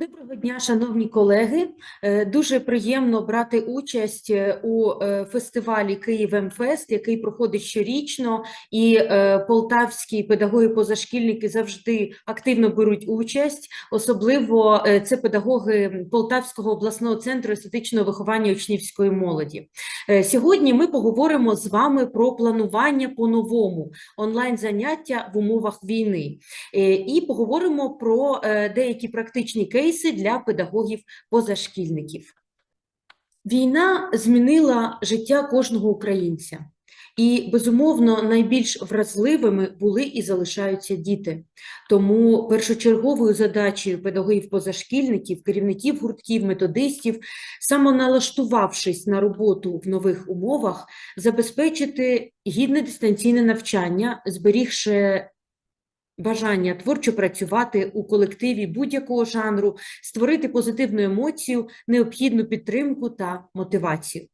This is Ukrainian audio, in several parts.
Доброго дня, шановні колеги. Е, Дуже приємно брати участь е, у е, фестивалі Київ МФест, який проходить щорічно, і полтавські педагоги-позашкільники завжди активно беруть участь. Особливо це педагоги Полтавського обласного центру естетичного виховання учнівської молоді. Сьогодні ми поговоримо з вами про планування по-новому онлайн-заняття в умовах війни. І поговоримо про деякі практичні кейси для педагогів-позашкільників. Війна змінила життя кожного українця. І, безумовно, найбільш вразливими були і залишаються діти. Тому першочерговою задачею педагогів-позашкільників, керівників гуртків, методистів, самоналаштувавшись на роботу в нових умовах, забезпечити гідне дистанційне навчання, зберігши бажання творчо працювати у колективі будь-якого жанру, створити позитивну емоцію, необхідну підтримку та мотивацію.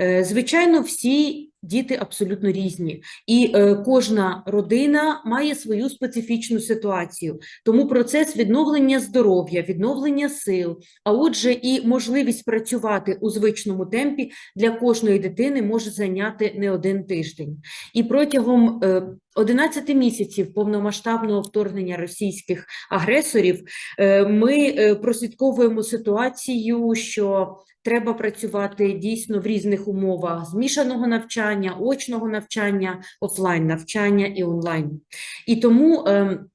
Е, Звичайно, всі діти абсолютно різні, і е, кожна родина має свою специфічну ситуацію. Тому процес відновлення здоров'я, відновлення сил, а отже, і можливість працювати у звичному темпі для кожної дитини може зайняти не один тиждень. І протягом е, 11 місяців повномасштабного вторгнення російських агресорів е, ми е, прослідковуємо ситуацію, що треба працювати дійсно в різних умовах змішаного навчання, очного навчання, офлайн навчання і онлайн. І тому ем,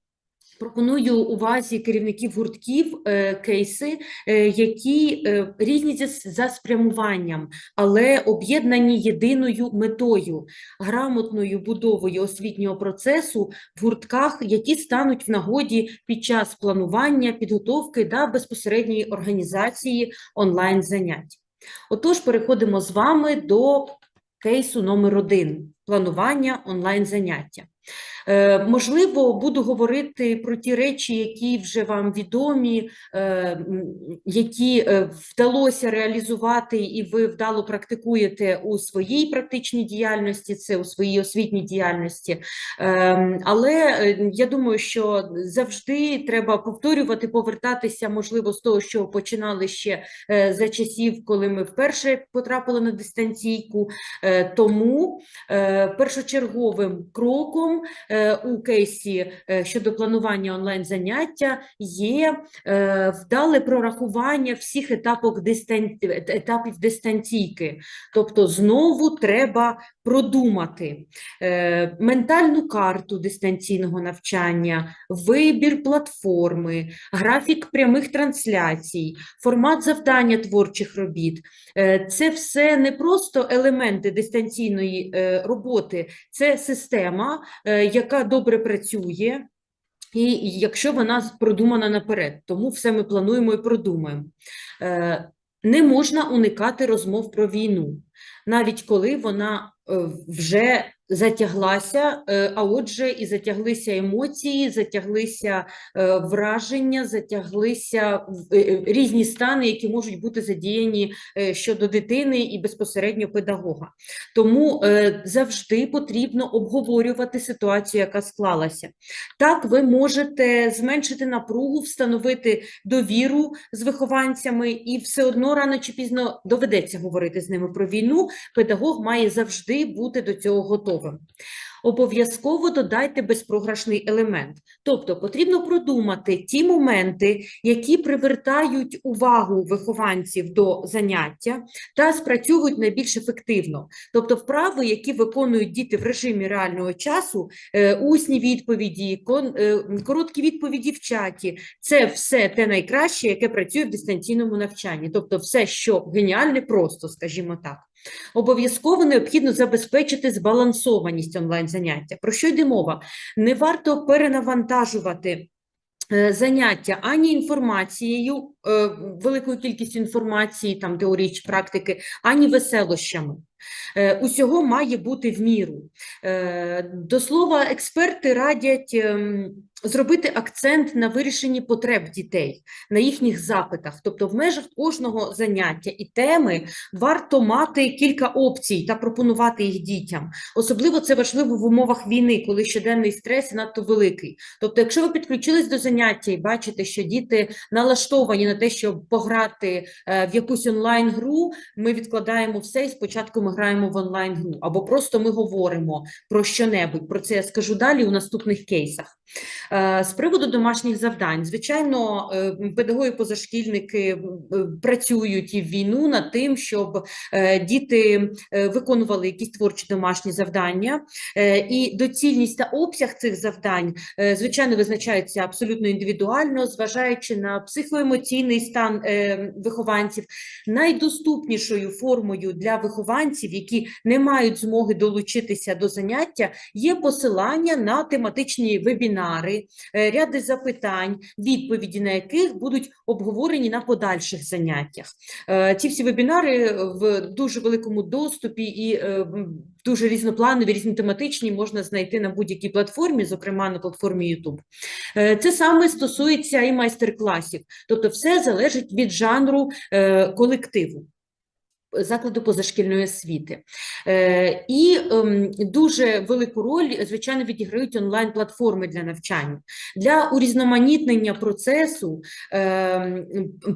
Пропоную увазі керівників гуртків е, кейси, е, які е, різні за, спрямуванням, але об'єднані єдиною метою грамотною будовою освітнього процесу в гуртках, які стануть в нагоді під час планування, підготовки та безпосередньої організації онлайн занять. Отож, переходимо з вами до кейсу номер один планування онлайн заняття. Е, Можливо, буду говорити про ті речі, які вже вам відомі, е, які е, вдалося реалізувати, і ви вдало практикуєте у своїй практичній діяльності, це у своїй освітній діяльності. Але я думаю, що завжди треба повторювати, повертатися, можливо, з того, що починали ще за часів, коли ми вперше потрапили на дистанційку. Тому першочерговим кроком е, у кейсі е, щодо планування онлайн-заняття є е, вдале прорахування всіх е- етапів дистанційки. Тобто знову треба продумати е, ментальну карту дистанційного навчання, вибір платформи, графік прямих трансляцій, формат завдання творчих робіт. Е, Це все не просто елементи дистанційної е, роботи, це система, е, яка добре працює. І якщо вона продумана наперед, тому все ми плануємо і продумаємо. Не можна уникати розмов про війну, навіть коли вона е, вже затяглася, е, а отже, і затяглися емоції, затяглися е, враження, затяглися е, різні стани, які можуть бути задіяні щодо дитини і безпосередньо педагога. Тому завжди потрібно обговорювати ситуацію, яка склалася. Так, ви можете зменшити напругу, встановити довіру з вихованцями, і все одно рано чи пізно доведеться говорити з ними про війну. Педагог має завжди бути до цього готовим. Обов'язково додайте безпрограшний елемент. Тобто потрібно продумати ті моменти, які привертають увагу вихованців до заняття та спрацьовують найбільш ефективно. Тобто вправи, які виконують діти в режимі реального часу, е, усні відповіді, е, короткі відповіді в чаті це все те найкраще, яке працює в дистанційному навчанні. Тобто, все, що геніальне, просто, скажімо так. Обов'язково необхідно забезпечити збалансованість онлайн-заняття. Про що йде мова? Не варто перенавантажувати е, заняття ані інформацією, е, великою кількістю інформації, там теорії чи практики, ані веселощами. Е, Усього має бути в міру. Е, До слова, експерти радять ем, зробити акцент на вирішенні потреб дітей, на їхніх запитах. Тобто в межах кожного заняття і теми варто мати кілька опцій та пропонувати їх дітям. Особливо це важливо в умовах війни, коли щоденний стрес надто великий. Тобто, якщо ви підключились до заняття і бачите, що діти налаштовані на те, щоб пограти е, в якусь онлайн-гру, ми відкладаємо все і спочатку ми граємо в онлайн-гру, або просто ми говоримо про що-небудь. Про це я скажу далі у наступних кейсах. Е, З приводу домашніх завдань, звичайно, е, педагоги-позашкільники е, працюють і в війну над тим, щоб діти виконували якісь творчі домашні завдання, і доцільність та обсяг цих завдань, звичайно, визначається абсолютно індивідуально, зважаючи на психоемоційний стан вихованців. Найдоступнішою формою для вихованців, які не мають змоги долучитися до заняття, є посилання на тематичні вебінари, е, ряди запитань, відповіді на яких будуть обговорені на подальших заняттях. Е, Ці всі вебінари в дуже великому доступі і е, дуже різнопланові, різнотематичні можна знайти на будь-якій платформі, зокрема на платформі YouTube. Це саме стосується і майстер-класів, тобто все залежить від жанру колективу. Закладу позашкільної освіти. Е, І ем, дуже велику роль, звичайно, відіграють онлайн-платформи для навчання. Для урізноманітнення процесу ем,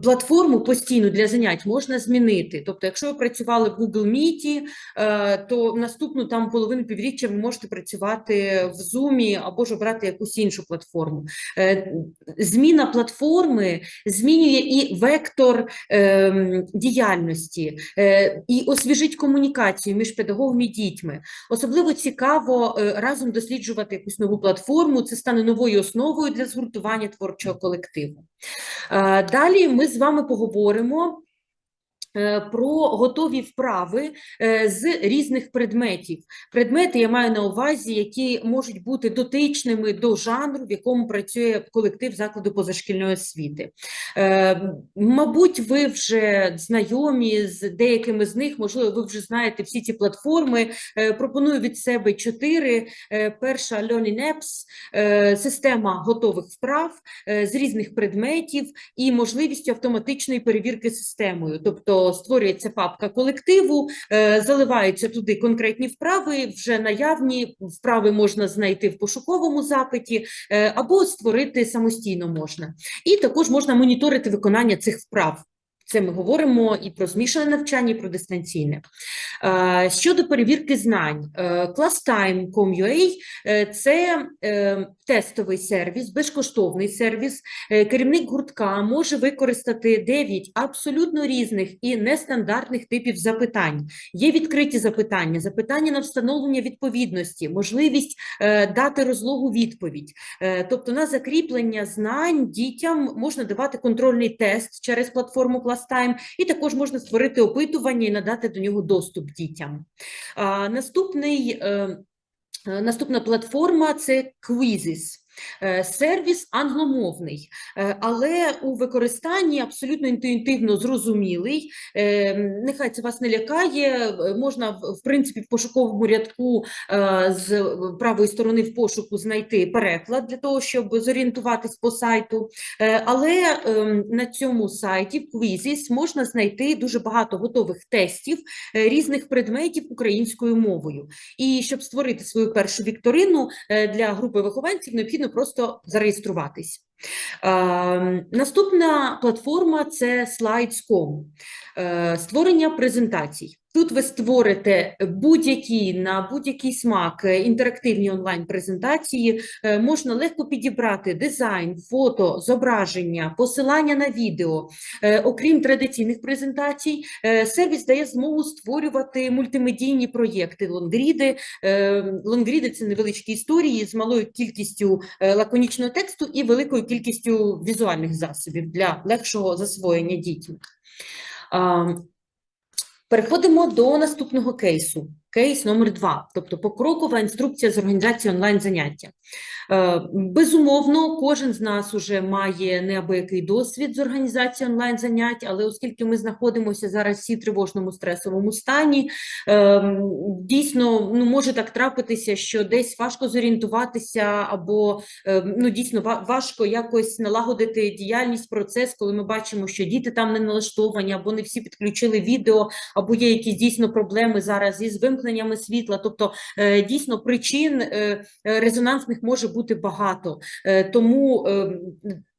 платформу постійно для занять можна змінити. Тобто, якщо ви працювали в Google Meet, е, то наступну там половину півріччя ви можете працювати в Zoom або ж обрати якусь іншу платформу. Е, Зміна платформи змінює і вектор ем, діяльності, і освіжить комунікацію між педагогом і дітьми. Особливо цікаво е, разом досліджувати якусь нову платформу. Це стане новою основою для згуртування творчого колективу. Е, Далі ми з вами поговоримо. Е, Про готові вправи е, з різних предметів. Предмети я маю на увазі, які можуть бути дотичними до жанру, в якому працює колектив закладу позашкільної освіти. Е, Мабуть, ви вже знайомі з деякими з них, можливо, ви вже знаєте всі ці платформи. Пропоную від себе чотири. Перша Learning Apps, система готових вправ з різних предметів і можливістю автоматичної перевірки системою. Тобто створюється папка колективу, е, заливаються туди конкретні вправи, вже наявні вправи можна знайти в пошуковому запиті е, або створити самостійно можна. І також можна моніторити виконання цих вправ. Це ми говоримо і про змішане навчання, і про дистанційне. Е, Щодо перевірки знань, е, ClassTime.com.ua е, – це тестовий сервіс, безкоштовний сервіс. Керівник гуртка може використати 9 абсолютно різних і нестандартних типів запитань. Є відкриті запитання, запитання на встановлення відповідності, можливість дати розлогу відповідь. Тобто на закріплення знань дітям можна давати контрольний тест через платформу ClassTime, і також можна створити опитування і надати до нього доступ дітям. Наступний, е, е, наступна платформа – це Quizzes. Е, Сервіс англомовний, е, але у використанні абсолютно інтуїтивно зрозумілий. Е, Нехай це вас не лякає. Можна в принципі в пошуковому рядку з правої сторони в пошуку знайти переклад для того, щоб зорієнтуватись по сайту. Але ем, на цьому сайті в Quizzes можна знайти дуже багато готових тестів різних предметів українською мовою. І щоб створити свою першу вікторину для групи вихованців, необхідно просто зареєструватись. Е, Наступна платформа це Slides.com. Е, Створення презентацій. Тут ви створите будь-які на будь-який смак е, інтерактивні онлайн-презентації. Е, Можна легко підібрати дизайн, фото, зображення, посилання на відео. Е, Окрім традиційних презентацій, сервіс дає змогу створювати мультимедійні проєкти, лонгріди. Лонгріди – це невеличкі історії з малою кількістю лаконічного тексту і великою кількістю візуальних засобів для легшого засвоєння дітьми. Переходимо до наступного кейсу. Кейс номер два, тобто покрокова інструкція з організації онлайн-заняття. Е, Безумовно, кожен з нас уже має неабиякий досвід з організації онлайн-занять, але оскільки ми знаходимося зараз всі в тривожному стресовому стані, е, дійсно ну, може так трапитися, що десь важко зорієнтуватися, або е, ну, дійсно ва- важко якось налагодити діяльність, процес, коли ми бачимо, що діти там не налаштовані, або не всі підключили відео, або є якісь дійсно проблеми зараз із вимкненнями світла. Тобто, е, дійсно причин е, е, резонансних може бути багато. Тому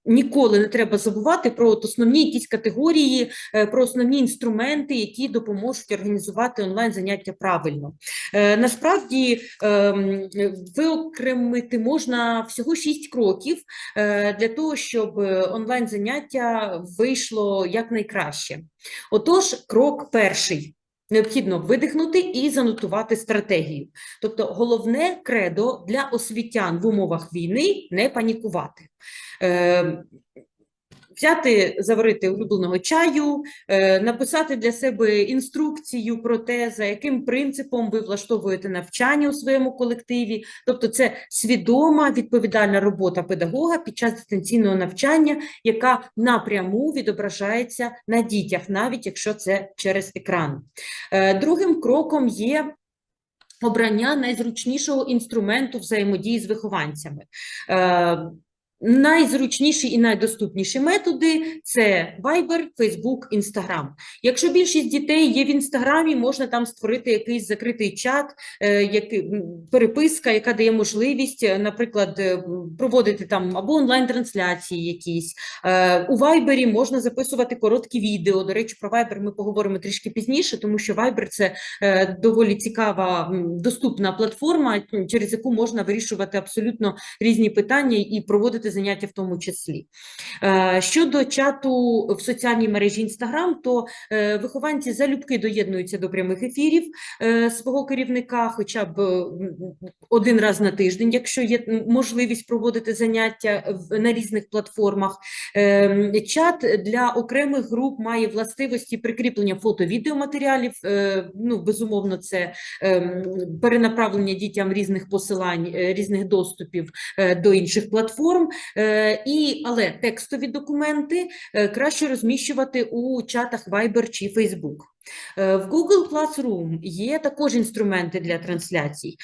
ніколи не треба забувати про основні якісь категорії, про основні інструменти, які допоможуть організувати онлайн заняття правильно. Насправді ем, виокремити можна всього шість кроків для того, щоб онлайн заняття вийшло якнайкраще. Отож, крок перший. Необхідно видихнути і занотувати стратегію. Тобто головне кредо для освітян в умовах війни не панікувати. Е, Взяти, заварити улюбленого чаю, е, написати для себе інструкцію про те, за яким принципом ви влаштовуєте навчання у своєму колективі. Тобто, це свідома відповідальна робота педагога під час дистанційного навчання, яка напряму відображається на дітях, навіть якщо це через екран. Е, Другим кроком є обрання найзручнішого інструменту взаємодії з вихованцями. Найзручніші і найдоступніші методи це Viber, Facebook, Instagram. Якщо більшість дітей є в Інстаграмі, можна там створити якийсь закритий чат, е, переписка, яка дає можливість, е, наприклад, е, проводити там або онлайн-трансляції якісь. У Viber можна записувати короткі відео. До речі, про Viber ми поговоримо трішки пізніше, тому що Viber – це доволі цікава, доступна платформа, через яку можна вирішувати абсолютно різні питання і проводити заняття в тому числі. Е, Щодо чату в соціальній мережі Instagram, то е, вихованці залюбки доєднуються до прямих ефірів е, свого керівника, хоча б один раз на тиждень, якщо є можливість проводити заняття на різних платформах. Чат для окремих груп має властивості прикріплення фото-відеоматеріалів. Ну, безумовно, це перенаправлення дітям різних посилань, різних доступів до інших платформ. Е, І, але текстові документи е, краще розміщувати у чатах Viber чи Facebook. Е, В Google Classroom є також інструменти для трансляцій.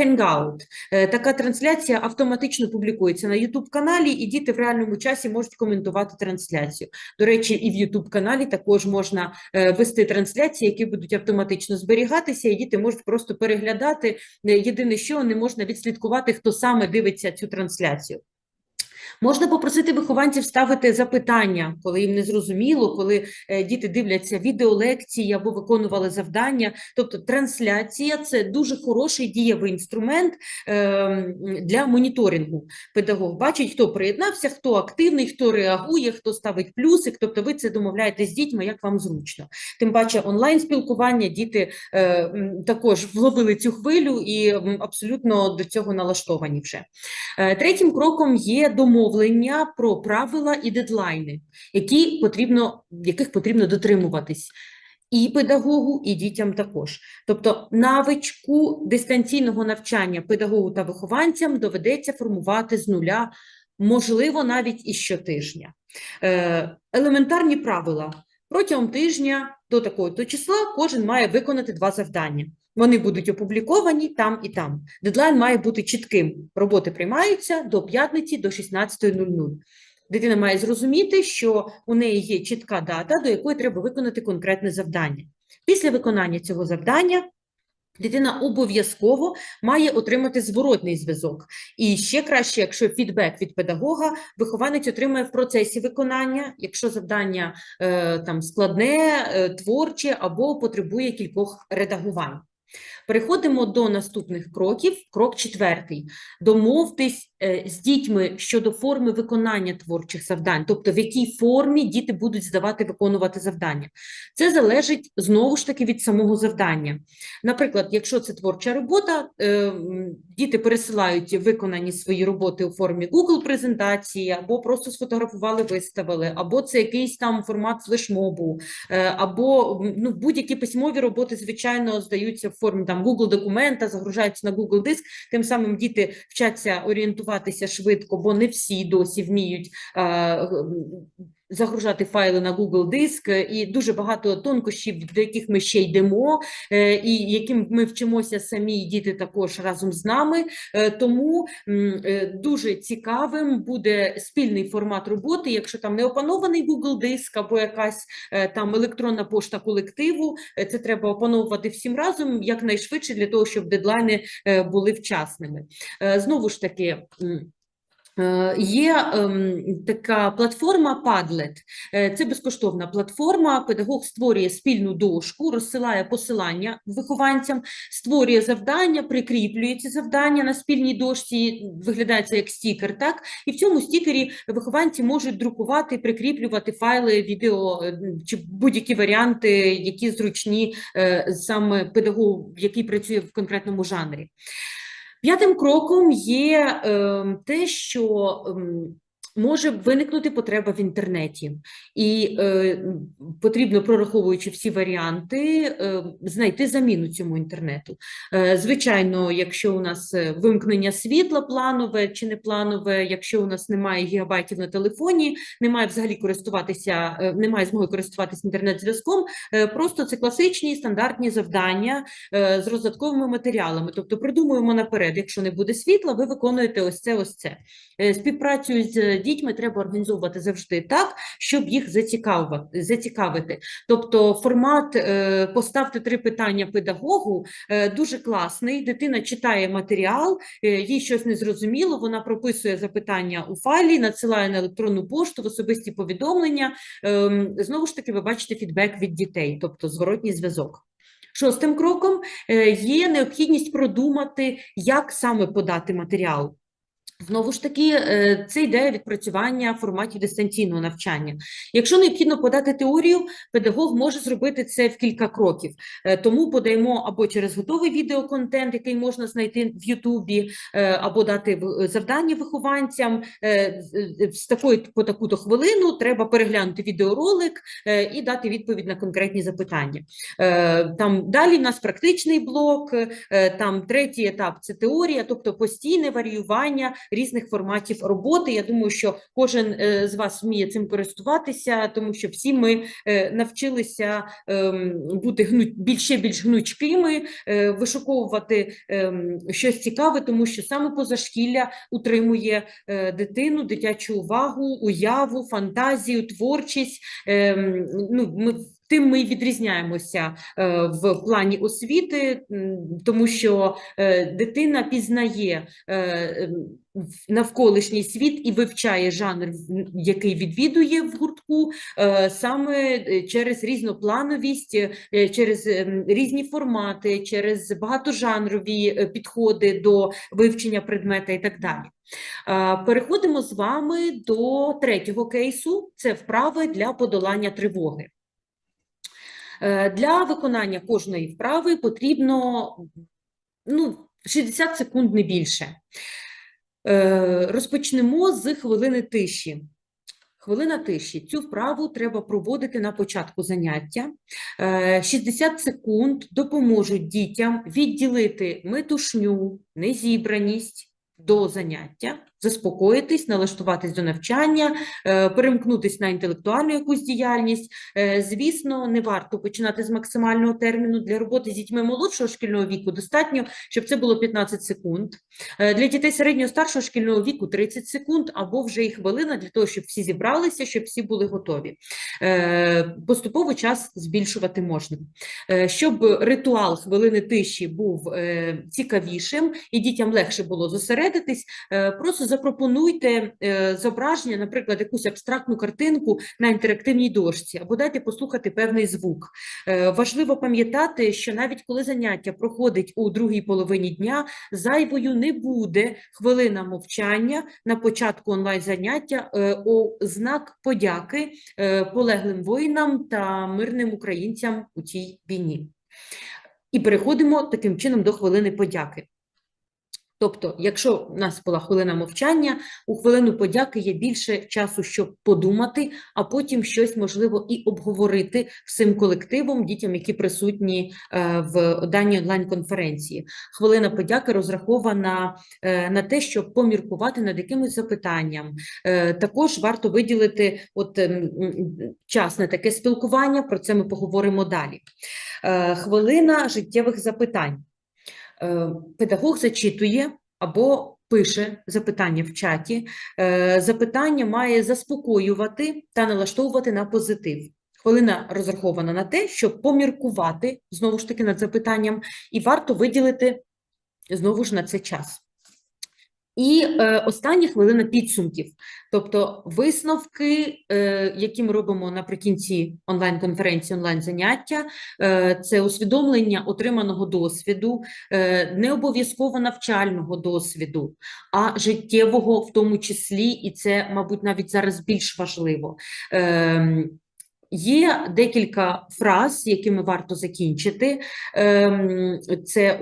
Hangout. Така трансляція автоматично публікується на YouTube-каналі, і діти в реальному часі можуть коментувати трансляцію. До речі, і в YouTube-каналі також можна вести трансляції, які будуть автоматично зберігатися, і діти можуть просто переглядати. Єдине, що не можна відслідкувати, хто саме дивиться цю трансляцію. Можна попросити вихованців ставити запитання, коли їм не зрозуміло, коли е, діти дивляться відеолекції або виконували завдання. Тобто трансляція це дуже хороший дієвий інструмент е, для моніторингу. Педагог бачить, хто приєднався, хто активний, хто реагує, хто ставить плюсик. Тобто ви це домовляєтесь з дітьми, як вам зручно. Тим паче онлайн спілкування діти е, також вловили цю хвилю і абсолютно до цього налаштовані вже. Третім кроком є домовлення про правила і дедлайни, які потрібно, яких потрібно дотримуватись. І педагогу, і дітям також. Тобто навичку дистанційного навчання педагогу та вихованцям доведеться формувати з нуля, можливо, навіть і щотижня. Е, Елементарні правила. Протягом тижня до такого то числа кожен має виконати два завдання. Вони будуть опубліковані там і там. Дедлайн має бути чітким. Роботи приймаються до п'ятниці до 16.00. Дитина має зрозуміти, що у неї є чітка дата, до якої треба виконати конкретне завдання. Після виконання цього завдання дитина обов'язково має отримати зворотний зв'язок. І ще краще, якщо фідбек від педагога, вихованець отримує в процесі виконання, якщо завдання е, там складне, е, творче або потребує кількох редагувань. Переходимо до наступних кроків. Крок четвертий. Домовтесь з дітьми щодо форми виконання творчих завдань, тобто в якій формі діти будуть здавати виконувати завдання. Це залежить знову ж таки від самого завдання. Наприклад, якщо це творча робота, е, діти пересилають виконані свої роботи у формі Google презентації, або просто сфотографували, виставили, або це якийсь там формат флешмобу, е, або ну, будь-які письмові роботи, звичайно, здаються в формі там Google документа, загружаються на Google диск. Тим самим діти вчаться орієнтуватися швидко, бо не всі досі вміють е, загружати файли на Google диск, е, і дуже багато тонкощів, до яких ми ще йдемо, е, і яким ми вчимося самі, і діти також разом з нами. Е, Тому дуже цікавим буде спільний формат роботи, якщо там не опанований Google диск або якась там електронна пошта колективу, це треба опановувати всім разом якнайшвидше для того, щоб дедлайни були вчасними. Знову ж таки. Е, Є ем, така платформа Padlet. Е, Це безкоштовна платформа. Педагог створює спільну дошку, розсилає посилання вихованцям, створює завдання, прикріплює ці завдання на спільній дошці. Виглядає це як стікер, так? І в цьому стікері вихованці можуть друкувати, прикріплювати файли, відео е, чи будь-які варіанти, які зручні саме педагогу, який працює в конкретному жанрі. П'ятим кроком є ем, те, що ем, може виникнути потреба в інтернеті, і е, потрібно, прораховуючи всі варіанти, е, знайти заміну цьому інтернету. Е, Звичайно, якщо у нас е, вимкнення світла планове чи не планове, якщо у нас немає гігабайтів на телефоні, немає взагалі користуватися, е, немає змоги користуватися інтернет-зв'язком, е, просто це класичні стандартні завдання е, з роздатковими матеріалами. Тобто придумуємо наперед, якщо не буде світла, ви виконуєте ось це, ось це. Е, Співпрацю з дітьми треба організовувати завжди так, щоб їх зацікавити. Тобто формат е, «поставте три питання педагогу» е, дуже класний. Дитина читає матеріал, е, їй щось не зрозуміло, вона прописує запитання у файлі, надсилає на електронну пошту, в особисті повідомлення. Ем, Знову ж таки, ви бачите фідбек від дітей, тобто зворотній зв'язок. Шостим кроком є необхідність продумати, як саме подати матеріал. Знову ж таки, е, це йде відпрацювання форматів дистанційного навчання. Якщо необхідно подати теорію, педагог може зробити це в кілька кроків. Е, Тому подаємо або через готовий відеоконтент, який можна знайти в Ютубі, е, або дати завдання вихованцям. з- такої по таку-то хвилину треба переглянути відеоролик і дати відповідь на конкретні запитання. Там далі в нас практичний блок, там третій етап це теорія, тобто постійне варіювання різних форматів роботи. Я думаю, що кожен е, з вас вміє цим користуватися, тому що всі ми е, навчилися ем, бути більше більш гнучкими, е, вишуковувати ем, щось цікаве, тому що саме позашкілля утримує дитину, дитячу увагу, уяву, фантазію, творчість. Ем, Ну, ми Тим ми відрізняємося е, в плані освіти, тому що е, дитина пізнає е, навколишній світ і вивчає жанр, який відвідує в гуртку, саме через різноплановість, через ем, різні формати, через багатожанрові підходи до вивчення предмета і так далі. Переходимо з вами до третього кейсу. Це вправи для подолання тривоги. Е, Для виконання кожної вправи потрібно ну, 60 секунд не більше. Е, Розпочнемо з хвилини тиші. Хвилина тиші. Цю вправу треба проводити на початку заняття. Е, 60 секунд допоможуть дітям відділити метушню, незібраність до заняття, заспокоїтись, налаштуватись до навчання, е, перемкнутись на інтелектуальну якусь діяльність. Е, Звісно, не варто починати з максимального терміну. Для роботи з дітьми молодшого шкільного віку достатньо, щоб це було 15 секунд. Е, Для дітей середнього старшого шкільного віку 30 секунд або вже і хвилина для того, щоб всі зібралися, щоб всі були готові. Поступово час збільшувати можна. Щоб ритуал хвилини тиші був цікавішим і дітям легше було зосередитись, просто запропонуйте е, зображення, наприклад, якусь абстрактну картинку на інтерактивній дошці, або дайте послухати певний звук. Е, важливо пам'ятати, що навіть коли заняття проходить у другій половині дня, зайвою не буде хвилина мовчання на початку онлайн-заняття е, у знак подяки полеглим воїнам та мирним українцям у цій війні. І переходимо таким чином до хвилини подяки. Тобто, якщо в нас була хвилина мовчання, у хвилину подяки є більше часу, щоб подумати, а потім щось можливо і обговорити всім колективом, дітям, які присутні е, в даній онлайн-конференції. Хвилина подяки розрахована е, на те, щоб поміркувати над якимось запитанням. Е, Також варто виділити от ем, час на таке спілкування. Про це ми поговоримо далі. Хвилина життєвих запитань. Е, Педагог зачитує або пише запитання в чаті. Е, Запитання має заспокоювати та налаштовувати на позитив. Хвилина розрахована на те, щоб поміркувати знову ж таки над запитанням, і варто виділити знову ж на це час. І е, остання хвилина підсумків, тобто висновки, е, які ми робимо наприкінці онлайн-конференції, онлайн-заняття, е, це усвідомлення отриманого досвіду, е, не обов'язково навчального досвіду, а життєвого в тому числі, і це, мабуть, навіть зараз більш важливо. Ем, Є декілька фраз, якими варто закінчити. Ем, Це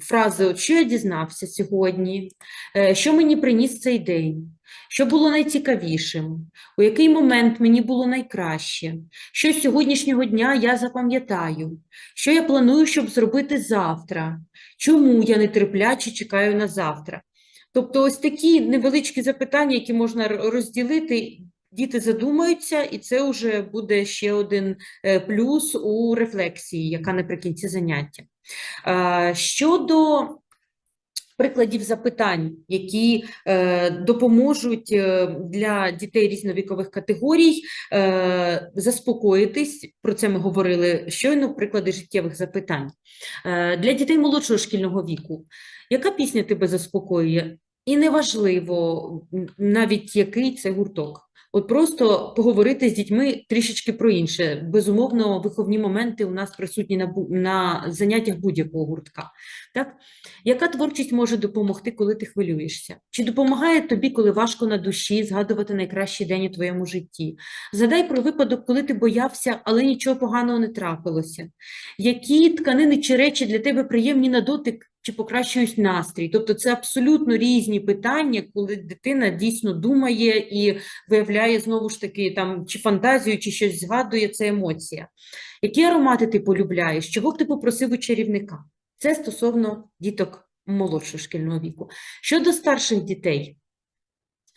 фрази, що я дізнався сьогодні, Е, що мені приніс цей день, що було найцікавішим, у який момент мені було найкраще, що з сьогоднішнього дня я запам'ятаю, що я планую, щоб зробити завтра, чому я нетерпляче чекаю на завтра. Тобто ось такі невеличкі запитання, які можна розділити, діти задумаються, і це вже буде ще один е, плюс у рефлексії, яка наприкінці заняття. Е, Щодо прикладів запитань, які е, допоможуть е, для дітей різновікових категорій заспокоїтись, про це ми говорили щойно, приклади життєвих запитань. Для дітей молодшого шкільного віку, яка пісня тебе заспокоює? І неважливо навіть який це гурток. От просто поговорити з дітьми трішечки про інше. Безумовно, виховні моменти у нас присутні на, на заняттях будь-якого гуртка. Так? Яка творчість може допомогти, коли ти хвилюєшся? Чи допомагає тобі, коли важко на душі, згадувати найкращий день у твоєму житті? Згадай про випадок, коли ти боявся, але нічого поганого не трапилося. Які тканини чи речі для тебе приємні на дотик чи покращують настрій? Тобто це абсолютно різні питання, коли дитина дійсно думає і виявляє знову ж таки там чи фантазію, чи щось згадує, це емоція. Які аромати ти полюбляєш? Чого б ти попросив у чарівника? Це стосовно діток молодшого шкільного віку. Щодо старших дітей,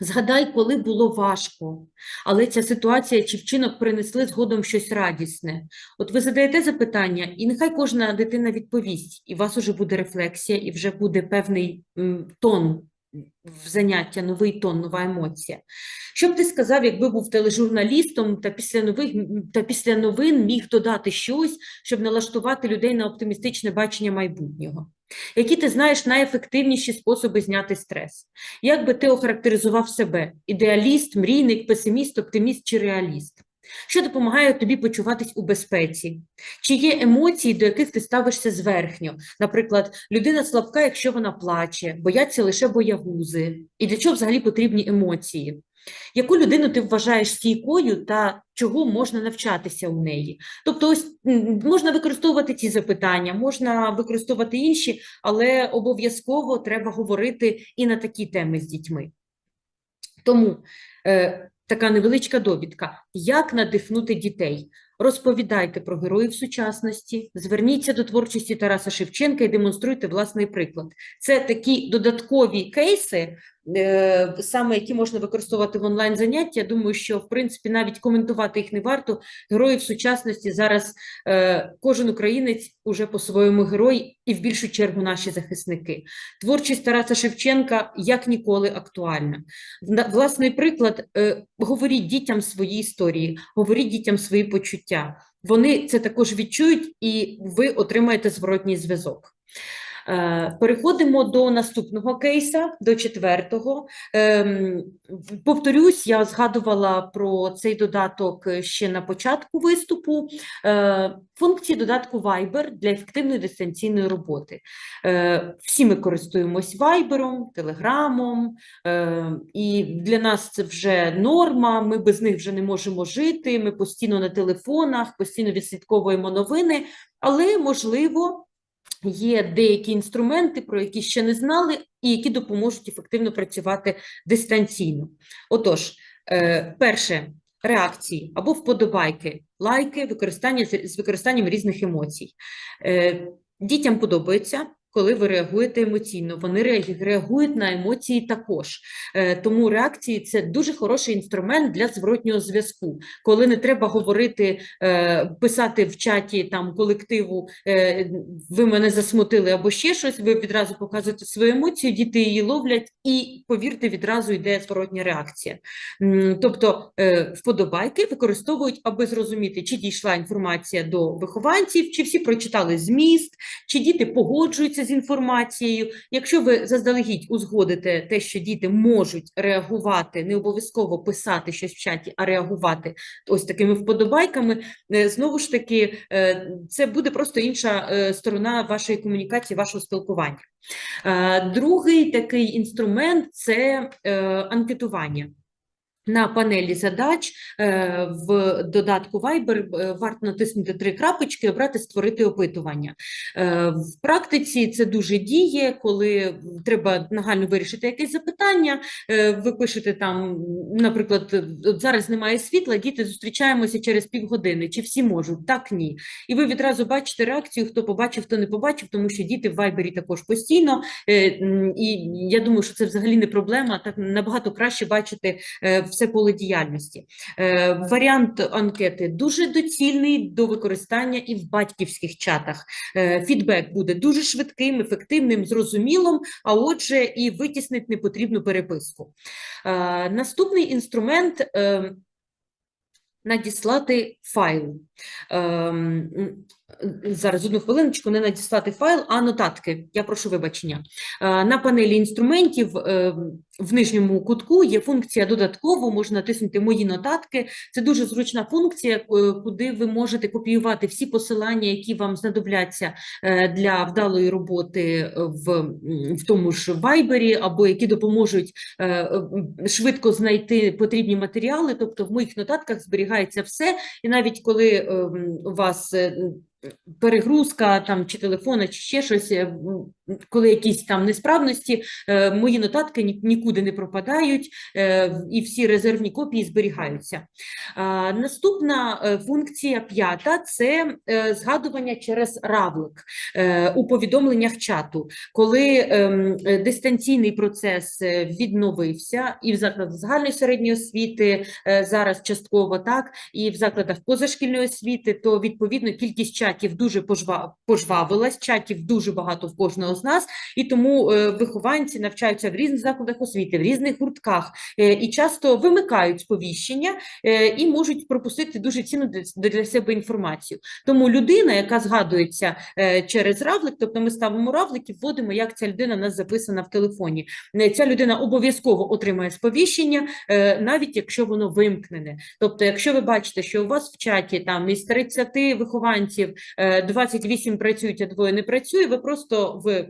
згадай, коли було важко, але ця ситуація чи вчинок принесли згодом щось радісне. От ви задаєте запитання, і нехай кожна дитина відповість, і у вас уже буде рефлексія, і вже буде певний м, тон в заняття, новий тон, нова емоція. Що б ти сказав, якби був тележурналістом та після нових та після новин міг додати щось, щоб налаштувати людей на оптимістичне бачення майбутнього? Які ти знаєш найефективніші способи зняти стрес? Як би ти охарактеризував себе? Ідеаліст, мрійник, песиміст, оптиміст чи реаліст? Що допомагає тобі почуватись у безпеці? Чи є емоції, до яких ти ставишся зверхньо? Наприклад, людина слабка, якщо вона плаче, бояться лише боягузи. І для чого взагалі потрібні емоції? Яку людину ти вважаєш стійкою та чого можна навчатися у неї? Тобто, ось можна використовувати ці запитання, можна використовувати інші, але обов'язково треба говорити і на такі теми з дітьми. Тому е, така невеличка довідка. Як надихнути дітей? Розповідайте про героїв сучасності, зверніться до творчості Тараса Шевченка і демонструйте власний приклад. Це такі додаткові кейси, е, саме які можна використовувати в онлайн-заняття. Я думаю, що в принципі навіть коментувати їх не варто. Героїв сучасності зараз е, кожен українець уже по-своєму герой, і в більшу чергу наші захисники. Творчість Тараса Шевченка як ніколи актуальна. Власний приклад, е, говоріть дітям свої історії, говоріть дітям свої почуття. Вони це також відчують, і ви отримаєте зворотній зв'язок. Е, Переходимо до наступного кейса, до четвертого. Ем, Повторюсь, я згадувала про цей додаток ще на початку виступу. Е, Функції додатку Viber для ефективної дистанційної роботи. Е, Всі ми користуємось Viber, Телеграмом, і для нас це вже норма. Ми без них вже не можемо жити. Ми постійно на телефонах, постійно відслідковуємо новини, але можливо. Є деякі інструменти, про які ще не знали, і які допоможуть ефективно працювати дистанційно. Отож, е, перше реакції або вподобайки, лайки, використання з використанням різних емоцій. Е, Дітям подобається, коли ви реагуєте емоційно. Вони реагують на емоції також. Е, Тому реакції це дуже хороший інструмент для зворотнього зв'язку, коли не треба говорити, е, писати в чаті там колективу, е, ви мене засмутили або ще щось. Ви відразу показуєте свою емоцію, діти її ловлять, і повірте, відразу йде зворотня реакція. Тобто вподобайки використовують, аби зрозуміти, чи дійшла інформація до вихованців, чи всі прочитали зміст, чи діти погоджуються з інформацією. Якщо ви заздалегідь узгодите те, що діти можуть реагувати, не обов'язково писати щось в чаті, а реагувати ось такими вподобайками, е, знову ж таки, е, це буде просто інша е, сторона вашої комунікації, вашого спілкування. Другий такий інструмент це анкетування. На панелі задач е, в додатку Viber е, варто натиснути три крапочки, обрати створити опитування. Е, В практиці це дуже діє, коли треба нагально вирішити якесь запитання. Ви пишете там, наприклад, от зараз немає світла, діти зустрічаємося через півгодини. Чи всі можуть? Так, ні. І ви відразу бачите реакцію, хто побачив, хто не побачив, тому що діти в Viber також постійно. І я думаю, що це взагалі не проблема. Так набагато краще бачити все поле діяльності. Е, Варіант анкети дуже доцільний до використання і в батьківських чатах. Е, Фідбек буде дуже швидким, ефективним, зрозумілим, а отже, і витіснить непотрібну переписку. Е, Наступний інструмент. е, Надіслати файл. Ем, м, Зараз одну хвилиночку, не надіслати файл, а нотатки. Я прошу вибачення. Е, На панелі інструментів е, в нижньому кутку є функція додатково, можна натиснути Мої нотатки. Це дуже зручна функція, е, куди ви можете копіювати всі посилання, які вам знадобляться е, для вдалої роботи в, в тому ж Viber, або які допоможуть е, е, швидко знайти потрібні матеріали. Тобто в моїх нотатках зберігається все, і навіть коли е, у вас е, перегрузка там чи телефона, чи ще щось, е, коли якісь там несправності, е, мої нотатки нікуди не пропадають, е, і всі резервні копії зберігаються. Наступна е, функція п'ята це згадування через равлик у повідомленнях чату, коли ем, дистанційний процес відновився і в закладах загальної середньої освіти зараз частково так, і в закладах позашкільної освіти, то відповідно кількість чатів дуже пожва- пожвавилась, чатів дуже багато в кожного з нас, і тому е, вихованці навчаються в різних закладах освіти, в різних гуртках е, і часто вимикають сповіщення е, і можуть пропустити дуже цінну для, себе інформацію. Тому людина, яка згадується через равлик, тобто ми ставимо равлик і вводимо, як ця людина в нас записана в телефоні. Ця людина обов'язково отримає сповіщення, навіть якщо воно вимкнене. Тобто, якщо ви бачите, що у вас в чаті там із 30 вихованців е, 28 працюють, а двоє не працює, ви просто в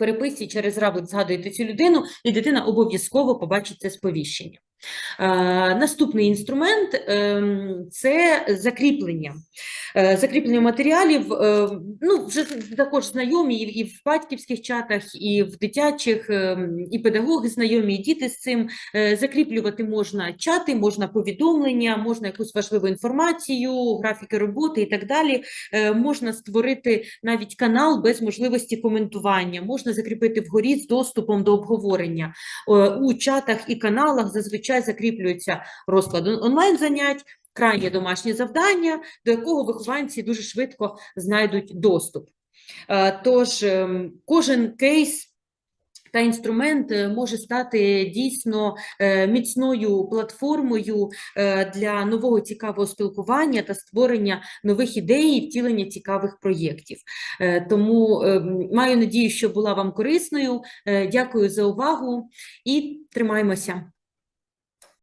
переписці через равлик згадуєте цю людину, і дитина обов'язково побачить це сповіщення. Е, Наступний інструмент ем, це закріплення. Е, Закріплення матеріалів, е, ну, вже також знайомі і в- батьківських чатах, і в дитячих, і педагоги знайомі, і діти з цим. Е, Закріплювати можна чати, можна повідомлення, можна якусь важливу інформацію, графіки роботи і так далі. Е, Можна створити навіть канал без можливості коментування, можна закріпити вгорі з доступом до обговорення. Е, У чатах і каналах зазвичай закріплюється розклад онлайн-занять, крайнє домашнє завдання, до якого вихованці дуже швидко знайдуть доступ. Е, Тож ем, кожен кейс та інструмент е, може стати дійсно е, міцною платформою для нового цікавого спілкування та створення нових ідей і втілення цікавих проєктів. Тому е, маю надію, що була вам корисною. Дякую за увагу і тримаємося.